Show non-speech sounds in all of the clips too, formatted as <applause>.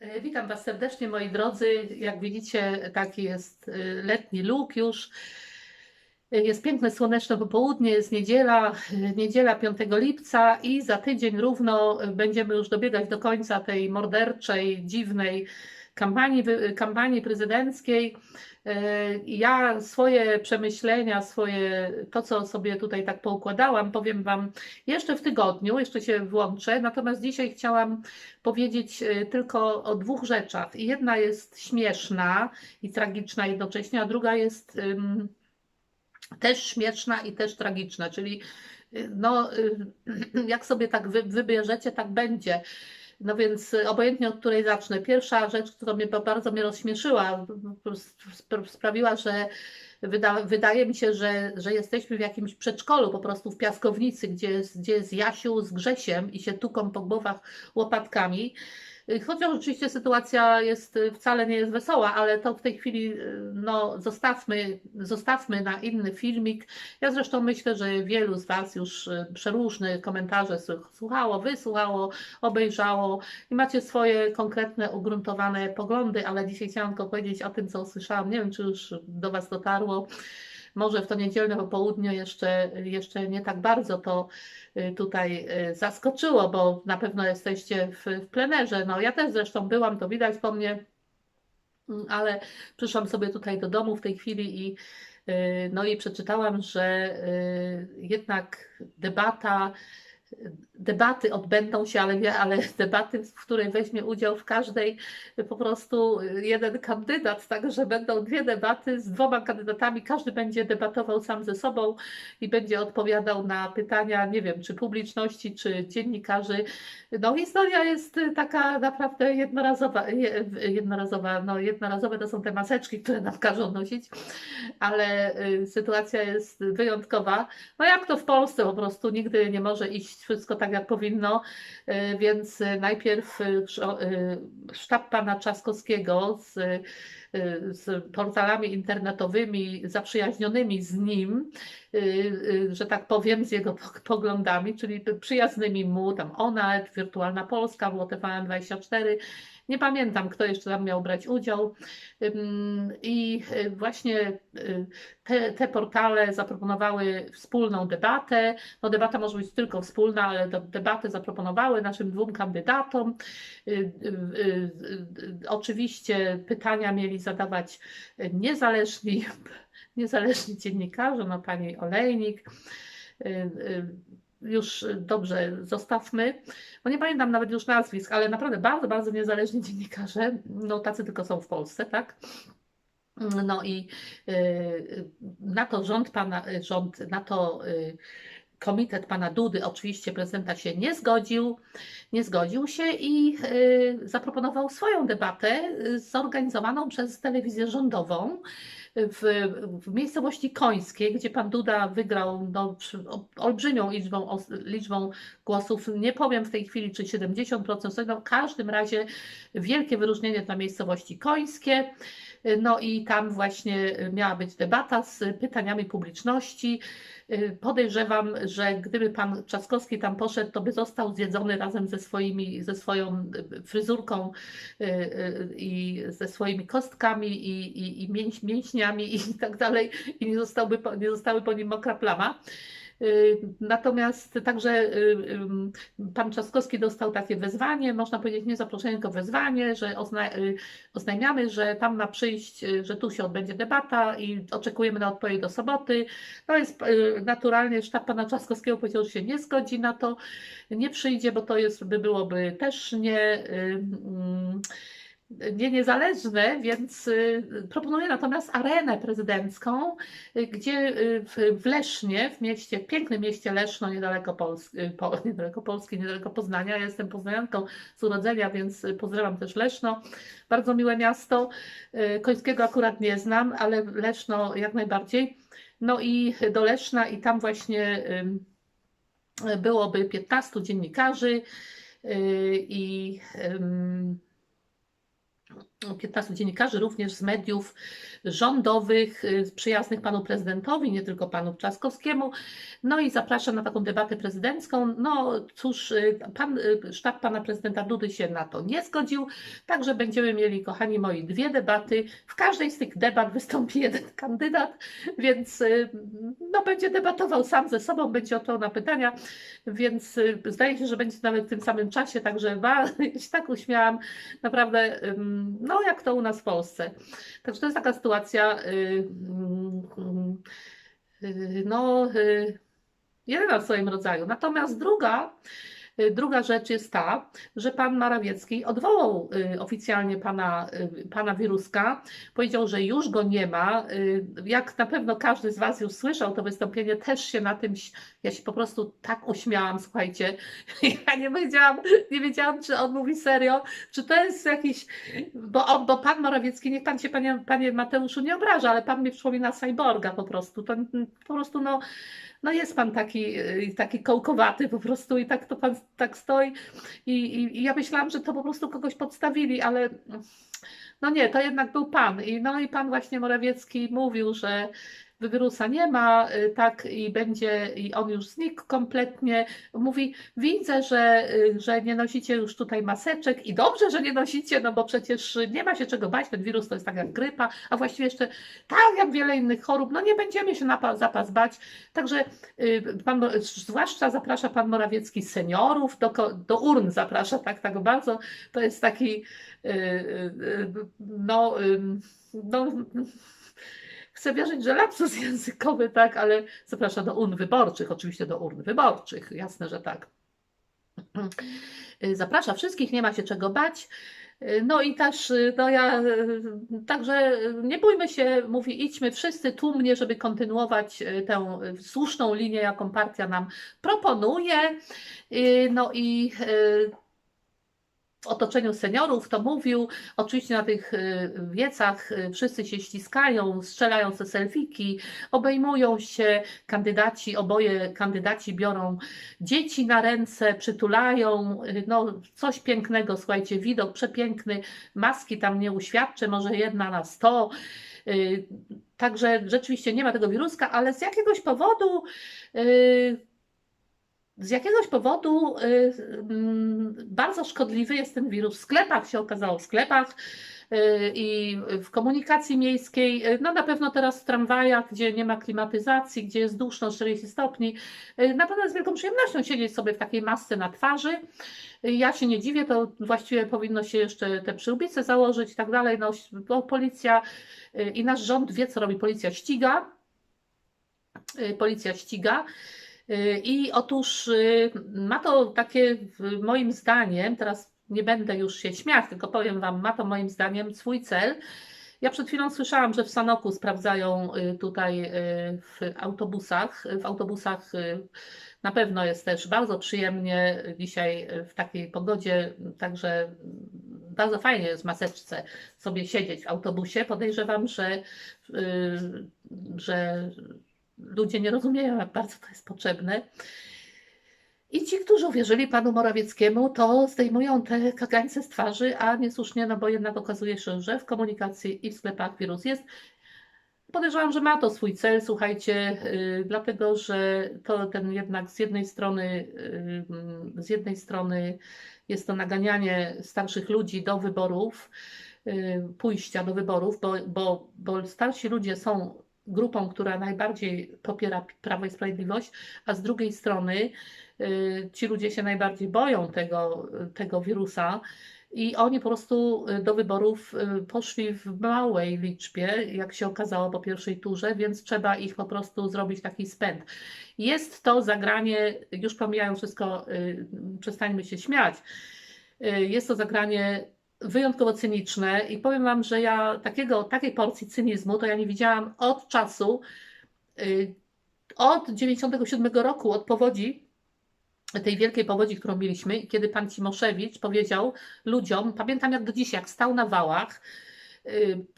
E, Witam Was serdecznie, moi drodzy. Jak widzicie, taki jest e, letni look już. E, Jest piękne, słoneczne popołudnie, jest niedziela, niedziela 5 lipca i za tydzień równo będziemy już dobiegać do końca tej morderczej, dziwnej kampanii, kampanii prezydenckiej. E, Ja swoje przemyślenia, swoje, to co sobie tutaj tak poukładałam, powiem Wam jeszcze w tygodniu, jeszcze się włączę, natomiast dzisiaj chciałam powiedzieć e, tylko o dwóch rzeczach. I Jedna jest śmieszna i tragiczna jednocześnie, a druga jest ym, też śmieszna i też tragiczna, czyli y, no, y, <clears throat> jak sobie tak wy, wybierzecie, tak będzie. No więc y, obojętnie od której zacznę. Pierwsza rzecz, która mnie ba- bardzo mnie rozśmieszyła, sprawiła, że wyda, wydaje mi się, że, że jesteśmy w jakimś przedszkolu, po prostu w piaskownicy, gdzie gdzie jest Jasiu z Grzesiem i się tuką po głowach łopatkami. Y, Chociaż oczywiście sytuacja jest y, wcale nie jest wesoła, ale to w tej chwili y, no, zostawmy, zostawmy na inny filmik. Ja zresztą myślę, że wielu z Was już przeróżne komentarze słuch- słuchało, wysłuchało, obejrzało i macie swoje konkretne, ugruntowane poglądy, ale dzisiaj chciałam tylko powiedzieć o tym, co usłyszałam. Nie wiem, czy już do Was dotarło. Może w to niedzielne popołudnie jeszcze, jeszcze nie tak bardzo to y, tutaj y, zaskoczyło, bo na pewno jesteście w, w plenerze. No ja też zresztą byłam, to widać po mnie, Mm, ale przyszłam sobie tutaj do domu w tej chwili i y, no i przeczytałam, że jednak debata, debaty odbędą się, ale, ale <laughs> debaty, w której weźmie udział w każdej po prostu jeden kandydat, także będą dwie debaty z dwoma kandydatami, każdy będzie debatował sam ze sobą i będzie odpowiadał na pytania, nie wiem, czy publiczności, czy dziennikarzy. No historia jest taka naprawdę jednorazowa, je- jednorazowa, no jednorazowe to są te maseczki, które nam każą nosić, ale y, sytuacja jest wyjątkowa. No jak to w Polsce po prostu nigdy nie może iść wszystko tak, jak powinno, y, więc y, najpierw y, sztab pana Trzaskowskiego z, z portalami internetowymi zaprzyjaźnionymi z nim, y, y, że tak powiem, z jego pog- poglądami, czyli przyjaznymi mu, tam Onet, Wirtualna Polska, było TVN24, nie pamiętam, kto jeszcze tam miał brać udział. I y, właśnie te, te portale zaproponowały wspólną debatę. No debata może być tylko wspólna, ale do, debatę zaproponowały naszym dwóm kandydatom. Oczywiście pytania mieli zadawać niezależni, <laughs> niezależni dziennikarze, no pani Olejnik. Y, y, Już dobrze, zostawmy, bo nie pamiętam nawet już nazwisk, ale naprawdę bardzo, bardzo niezależni dziennikarze, no tacy tylko są w Polsce, tak? No i y, na to rząd pana, rząd, na to komitet pana Dudy, oczywiście prezydenta się nie zgodził, nie zgodził się i y, zaproponował swoją debatę y, zorganizowaną przez telewizję rządową w, w miejscowości Końskiej, gdzie pan Duda wygrał no, olbrzymią liczbą, liczbą głosów. Nie powiem w tej chwili, czy 70%, no, w każdym razie wielkie wyróżnienie dla miejscowości Końskie. No i tam właśnie miała być debata z pytaniami publiczności. Podejrzewam, że gdyby pan Trzaskowski tam poszedł, to by został zjedzony razem ze, swoimi, ze swoją fryzurką y, y, i ze swoimi kostkami i, i, i mięś, mięśniami i tak dalej i nie, zostałby, nie zostały po nim mokra plama. Y, Natomiast także y, ym, pan Trzaskowski dostał takie wezwanie, można powiedzieć nie zaproszenie, tylko wezwanie, że ozna, y, oznajmiamy, że tam ma przyjść, y, że tu się odbędzie debata i oczekujemy na odpowiedź do soboty. No jest y, naturalnie sztab pana Trzaskowskiego powiedział, że się nie zgodzi na to, nie przyjdzie, bo to jest, by byłoby też nie. y, mm, nie niezależne, więc y, proponuję natomiast arenę prezydencką, y, gdzie y, w, Lesznie, w mieście, w pięknym mieście Leszno, niedaleko Polski, po, <laughs> niedaleko Polski, niedaleko Poznania. Ja jestem poznanianką z urodzenia, więc pozdrawiam też Leszno. Bardzo miłe miasto. Końskiego akurat nie znam, ale Leszno jak najbardziej. No i do Leszna i tam właśnie byłoby 15 dziennikarzy i 15 dziennikarzy, również z mediów rządowych, y, przyjaznych panu prezydentowi, nie tylko panu Trzaskowskiemu. No i zapraszam na taką debatę prezydencką. No cóż, y, pan, y, sztab pana prezydenta Dudy się na to nie zgodził, także będziemy mieli, kochani moi, dwie debaty. W każdej z tych debat wystąpi jeden kandydat, więc no, będzie debatował sam ze sobą, będzie odpowiadał na pytania, więc zdaje się, że będzie nawet w tym samym czasie, także ja <laughs> się tak uśmiałam, naprawdę, ym, no jak to u nas w Polsce. Także to jest taka sytuacja, y, mm, y, no, y, jedyna w swoim rodzaju. Natomiast druga, y, druga rzecz jest ta, że pan Morawiecki odwołał y, oficjalnie pana, y, pana Wiruska. Powiedział, że już go nie ma. Y, Jak na pewno każdy z was już słyszał to wystąpienie, też się na tym, ja się po prostu tak uśmiałam, słuchajcie. <laughs> Ja nie wiedziałam, nie wiedziałam, czy on mówi serio, czy to jest jakiś, bo, on, bo pan Morawiecki, niech pan się, panie, panie Mateuszu, nie obraża, ale pan mnie przypomina cyborga po prostu. Po prostu, no, no jest pan taki, y, taki kołkowaty po prostu i tak to pan tak stoi i, i, i ja myślałam, że to po prostu kogoś podstawili, ale no nie, to jednak był pan i no i pan właśnie Morawiecki mówił, że wirusa nie ma, y, tak i będzie, i on już znikł kompletnie. Mówi, widzę, że, y, że nie nosicie już tutaj maseczek i dobrze, że nie nosicie, no bo przecież nie ma się czego bać, ten wirus to jest tak jak grypa, a właściwie jeszcze tak jak wiele innych chorób, no nie będziemy się na pa- zapas bać. Także y, pan, zwłaszcza zaprasza pan Morawiecki seniorów, do, do urn zaprasza tak, tak bardzo. To jest taki, no, no, chcę wierzyć, że lapsus <laughs> językowy, tak, ale zaprasza do urn wyborczych, oczywiście do urn wyborczych, jasne, że tak. <clears throat> Zaprasza wszystkich, nie ma się czego bać. No i też, no ja, także nie bójmy się, mówi, idźmy wszyscy tłumnie, żeby kontynuować y, tę słuszną linię, jaką partia nam proponuje. Y, No i y, w otoczeniu seniorów to mówił. Oczywiście na tych y, wiecach y, wszyscy się ściskają, strzelają se selfiki, obejmują się kandydaci, oboje kandydaci biorą dzieci na ręce, przytulają. y, No, coś pięknego, słuchajcie, widok przepiękny. Maski tam nie uświadczę, może jedna na sto. Także rzeczywiście nie ma tego wiruska, ale z jakiegoś powodu y, z jakiegoś powodu y, mm, bardzo szkodliwy jest ten wirus w sklepach, się okazało w sklepach y, i w komunikacji miejskiej. Y, No na pewno teraz w tramwajach, gdzie nie ma klimatyzacji, gdzie jest duszno 40 stopni. Na pewno jest wielką przyjemnością siedzieć sobie w takiej masce na twarzy. Ja się nie dziwię, to właściwie powinno się jeszcze te przyłbice założyć i tak dalej. No, policja i nasz rząd wie, co robi. Policja ściga. Policja ściga. Y, I otóż y, ma to takie, moim zdaniem, teraz nie będę już się śmiać, tylko powiem Wam, ma to moim zdaniem swój cel. Ja przed chwilą słyszałam, że w Sanoku sprawdzają y, tutaj w autobusach. W autobusach na pewno jest też bardzo przyjemnie dzisiaj w takiej pogodzie, także bardzo fajnie jest w maseczce sobie siedzieć w autobusie. Podejrzewam, że, że ludzie nie rozumieją, jak bardzo to jest potrzebne. I ci, którzy uwierzyli panu Morawieckiemu, to zdejmują te kagańce z twarzy, a niesłusznie, no bo jednak okazuje się, że w komunikacji i w sklepach wirus jest. Podejrzewam, że ma to swój cel, słuchajcie, yy, dlatego że to ten jednak z jednej strony, yy, z jednej strony jest to naganianie starszych ludzi do wyborów, yy, pójścia do wyborów, bo, bo, bo starsi ludzie są grupą, która najbardziej popiera Prawo i Sprawiedliwość, a z drugiej strony y, ci ludzie się najbardziej boją tego, tego wirusa i oni po prostu y, do wyborów y, poszli w małej liczbie, jak się okazało po pierwszej turze, więc trzeba ich po prostu zrobić taki spęd. Jest to zagranie, już pomijając wszystko, przestańmy się śmiać, jest to zagranie wyjątkowo cyniczne i powiem Wam, że ja takiego, takiej porcji cynizmu to ja nie widziałam od czasu, y, od 97 roku, od powodzi, tej wielkiej powodzi, którą mieliśmy, kiedy pan Cimoszewicz powiedział ludziom, pamiętam jak do dziś, jak stał na wałach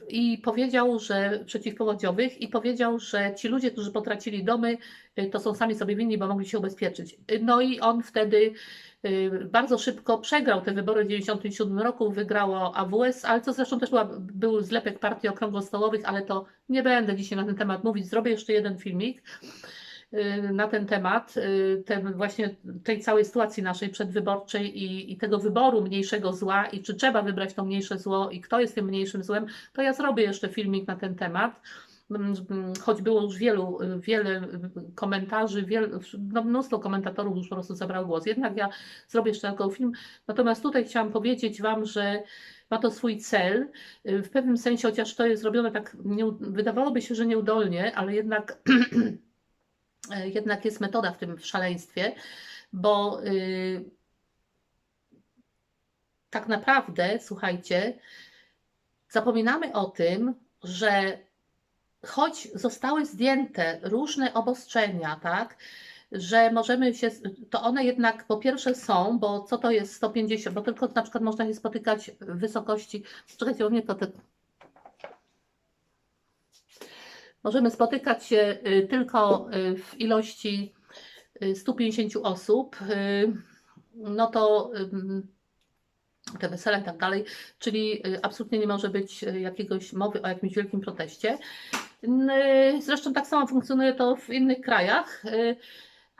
i powiedział, że przeciwpowodziowych i powiedział, że ci ludzie, którzy potracili domy, y, to są sami sobie winni, bo mogli się ubezpieczyć. Y, No i on wtedy y, bardzo szybko przegrał te wybory w 1997 roku, wygrało AWS, ale to zresztą też była, był zlepek partii okrągłostołowych, ale to nie będę dzisiaj na ten temat mówić. Zrobię jeszcze jeden filmik y, na ten temat, y, właśnie tej całej sytuacji naszej przedwyborczej i, i tego wyboru mniejszego zła i czy trzeba wybrać to mniejsze zło i kto jest tym mniejszym złem, to ja zrobię jeszcze filmik na ten temat. Mm, mm, Choć było już wielu, y, wiele y, komentarzy, no mnóstwo komentatorów już po prostu zabrało głos. Jednak ja zrobię jeszcze tylko film. Natomiast tutaj chciałam powiedzieć Wam, że ma to swój cel. Y, W pewnym sensie, chociaż to jest zrobione tak, nie, wydawałoby się, że nieudolnie, ale jednak <clears throat> jednak jest metoda w tym szaleństwie, bo y, tak naprawdę, słuchajcie, zapominamy o tym, że choć zostały zdjęte różne obostrzenia, tak, że możemy się, to one jednak po pierwsze są, bo co to jest 150, bo tylko na przykład można się spotykać w wysokości, czekajcie, bo mnie to te, Możemy spotykać się y, tylko y, w ilości y, 150 osób. y, No to te wesele i tak dalej, czyli absolutnie nie może być jakiegoś mowy o jakimś wielkim proteście. Zresztą tak samo funkcjonuje to w innych krajach,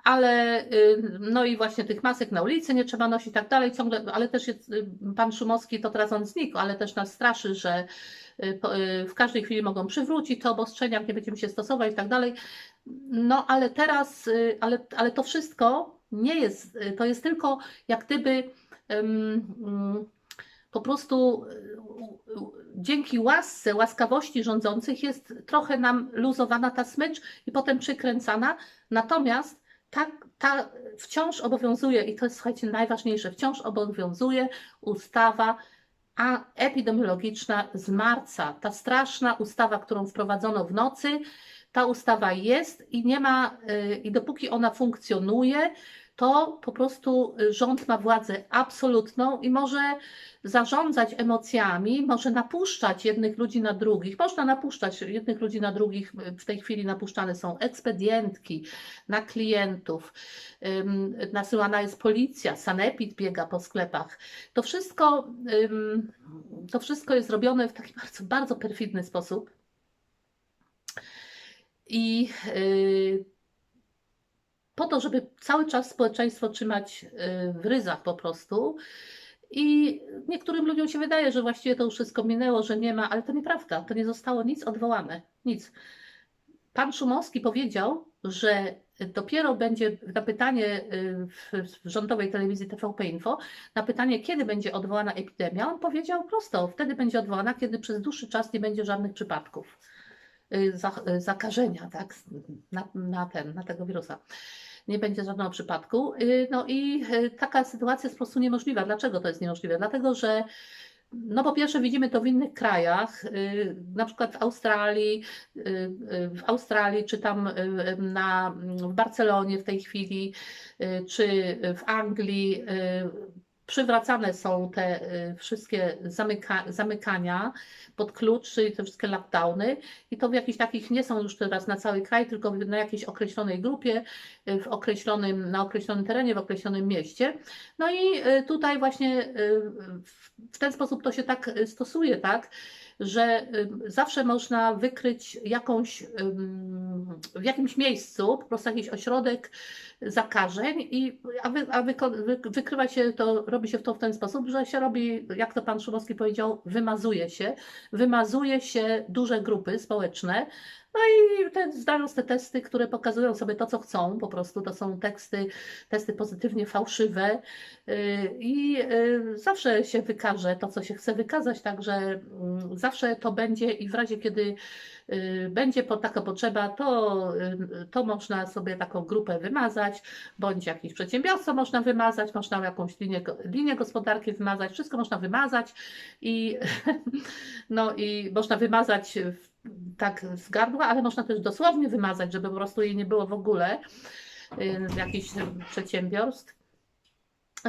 ale y, no i właśnie tych masek na ulicy nie trzeba nosić i tak dalej, ciągle, ale też jest y, pan Szumowski, to teraz on znikł, ale też nas straszy, że y, w każdej chwili mogą przywrócić te obostrzenia, nie będziemy się stosować i tak dalej. No ale teraz, ale, ale to wszystko nie jest, to jest tylko jak gdyby ym, po prostu dzięki łasce, łaskawości rządzących jest trochę nam luzowana ta smycz i potem przykręcana. Natomiast ta, ta wciąż obowiązuje, i to jest słuchajcie najważniejsze, wciąż obowiązuje ustawa epidemiologiczna z marca. Ta straszna ustawa, którą wprowadzono w nocy, ta ustawa jest i nie ma, y, i dopóki ona funkcjonuje, to po prostu y, rząd ma władzę absolutną i może zarządzać emocjami, może napuszczać jednych ludzi na drugich. Można napuszczać jednych ludzi na drugich. W tej chwili napuszczane są ekspedientki na klientów, nasyłana jest policja, sanepid biega po sklepach. To wszystko, to wszystko jest robione w taki bardzo, bardzo perfidny sposób. I yy, po to, żeby cały czas społeczeństwo trzymać yy, w ryzach po prostu. I niektórym ludziom się wydaje, że właściwie to już wszystko minęło, że nie ma, ale to nieprawda. To nie zostało nic odwołane. Nic. Pan Szumowski powiedział, że dopiero będzie na pytanie y, w, rządowej telewizji TVP Info, na pytanie, kiedy będzie odwołana epidemia, on powiedział prosto, wtedy będzie odwołana, kiedy przez dłuższy czas nie będzie żadnych przypadków y, y, zakażenia tak, na, na, ten, na tego wirusa. Nie będzie żadnego przypadku. Y, No i y, taka sytuacja jest po prostu niemożliwa. Dlaczego to jest niemożliwe? Dlatego, że no po pierwsze widzimy to w innych krajach, y, na przykład w Australii, w Australii czy tam na, w Barcelonie w tej chwili, czy w Anglii przywracane są te y, wszystkie zamyka, zamykania pod klucz, czyli te wszystkie lockdowny i to w jakichś takich nie są już teraz na cały kraj, tylko na jakiejś określonej grupie, y, w określonym, na określonym terenie, w określonym mieście. No i y, tutaj właśnie w- ten sposób to się tak stosuje, tak, że zawsze można wykryć jakąś, w jakimś miejscu, po prostu jakiś ośrodek zakażeń, i, a, wy, a wyko, wy, wykrywa się to, robi się to w ten sposób, że się robi, jak to pan Szumowski powiedział, wymazuje się, wymazuje się duże grupy społeczne, no i te, zdając te testy, które pokazują sobie to, co chcą, po prostu to są teksty, testy pozytywnie fałszywe. Yy, i yy, zawsze się wykaże to, co się chce wykazać, także mm, zawsze to będzie i w razie, kiedy yy, będzie taka potrzeba, to, to można sobie taką grupę wymazać, bądź jakiś przedsiębiorstwo można wymazać, można jakąś linię, linię gospodarki wymazać, wszystko można wymazać i, <laughs> no, i można wymazać w- tak z gardła, ale można też dosłownie wymazać, żeby po prostu jej nie było w ogóle z jakichś przedsiębiorstw.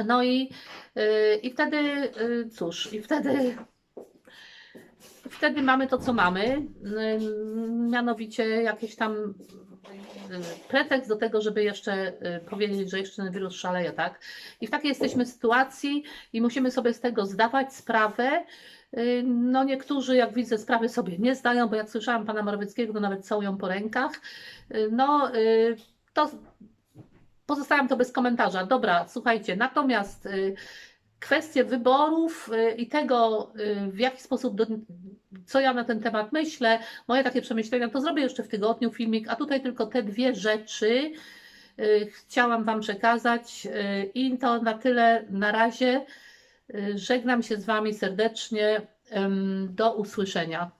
No i, yy, i wtedy, yy, cóż, i wtedy wtedy mamy to, co mamy, y, mianowicie jakieś tam y, pretekst do tego, żeby jeszcze y, powiedzieć, że jeszcze ten wirus szaleje, tak? I w takiej jesteśmy sytuacji i musimy sobie z tego zdawać sprawę. Y, No niektórzy, jak widzę, sprawy sobie nie zdają, bo jak słyszałam pana Morawieckiego, to nawet całują po rękach. Y, No y, to pozostawiam to bez komentarza. Dobra, słuchajcie, natomiast kwestie wyborów i tego, w jaki sposób, do, co ja na ten temat myślę, moje takie przemyślenia, to zrobię jeszcze w tygodniu filmik, a tutaj tylko te dwie rzeczy chciałam Wam przekazać i to na tyle na razie. Żegnam się z Wami serdecznie. Do usłyszenia.